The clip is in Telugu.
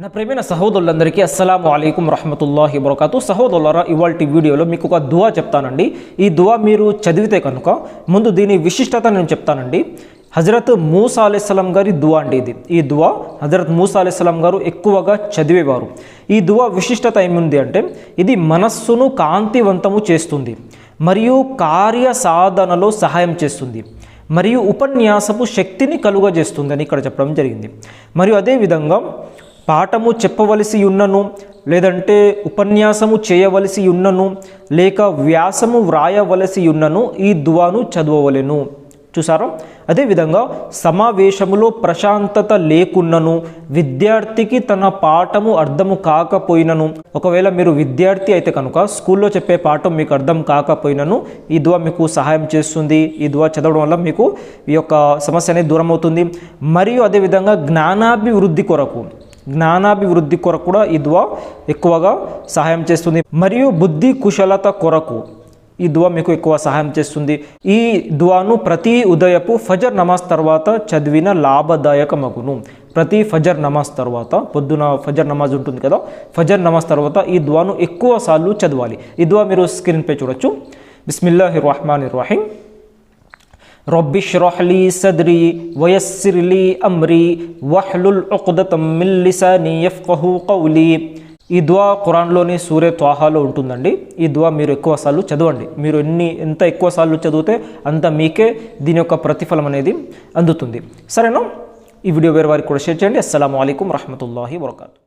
నా ప్రేమైన సహోదరులందరికీ అస్సలం అయికం రహమతుల్లాహి వరకాతు సహోదరులరా ఇవాళ వీడియోలో మీకు ఒక దువా చెప్తానండి. ఈ దువా మీరు చదివితే కనుక ముందు దీని విశిష్టత నేను చెప్తానండి. హజరత్ మూసా అలైస్లాం గారి దువా అండి ఇది. ఈ దువా హజరత్ మూసా అలైస్లాం గారు ఎక్కువగా చదివేవారు. ఈ దువా విశిష్టత ఏముంది అంటే ఇది మనస్సును కాంతివంతము చేస్తుంది మరియు కార్య సాధనలో సహాయం చేస్తుంది మరియు ఉపన్యాసపు శక్తిని కలుగజేస్తుంది అని ఇక్కడ చెప్పడం జరిగింది. మరియు అదేవిధంగా పాఠము చెప్పవలసి ఉన్నను లేదంటే ఉపన్యాసము చేయవలసి ఉన్నను లేక వ్యాసము వ్రాయవలసి ఉన్నను ఈ దువాను చదవవలెను. చూసారా? అదేవిధంగా సమావేశములో ప్రశాంతత లేకున్నను విద్యార్థికి తన పాఠము అర్థము కాకపోయినను. ఒకవేళ మీరు విద్యార్థి అయితే కనుక స్కూల్లో చెప్పే పాఠం మీకు అర్థం కాకపోయినను ఈ దువా మీకు సహాయం చేస్తుంది. ఈ దువా చదవడం వల్ల మీకు ఈ యొక్క సమస్య అనేది దూరం అవుతుంది మరియు అదేవిధంగా జ్ఞానాభివృద్ధి కొరకు జ్ఞానాభివృద్ధి కొరకు కూడా ఈ దువా ఎక్కువగా సహాయం చేస్తుంది. మరియు బుద్ధి కుశలత కొరకు ఈ దువా మీకు ఎక్కువ సహాయం చేస్తుంది. ఈ దువాను ప్రతి ఉదయపు ఫజర్ నమాజ్ తర్వాత చదివిన లాభదాయకమగును. ప్రతి ఫజర్ నమాజ్ తర్వాత పొద్దున ఫజర్ నమాజ్ ఉంటుంది కదా ఫజర్ నమాజ్ తర్వాత ఈ దువాను ఎక్కువ సార్లు చదవాలి. ఈ దువా మీరు స్క్రీన్పై చూడొచ్చు. బిస్మిల్లాహిర్ రహమాన్ రహీం రొబ్బిష్ రొహ్లీ సద్రి వయస్సిర్లీ అమ్రి వహ్లుల్ ఉక్దతం మిల్లిసాని యఫ్కహు కౌలీ ఈ దువా ఖురాన్లోని సూర్య త్వాహాలో ఉంటుందండి. ఈ దువా మీరు ఎక్కువ సార్లు చదవండి. మీరు ఎన్ని ఎంత ఎక్కువ సార్లు చదివితే అంత మీకే దీని యొక్క ప్రతిఫలం అనేది అందుతుంది. సరేనా? ఈ వీడియో వేరే వారికి కూడా షేర్ చేయండి. అస్సలం అయికం రహమతుల్లాహి వరకాతు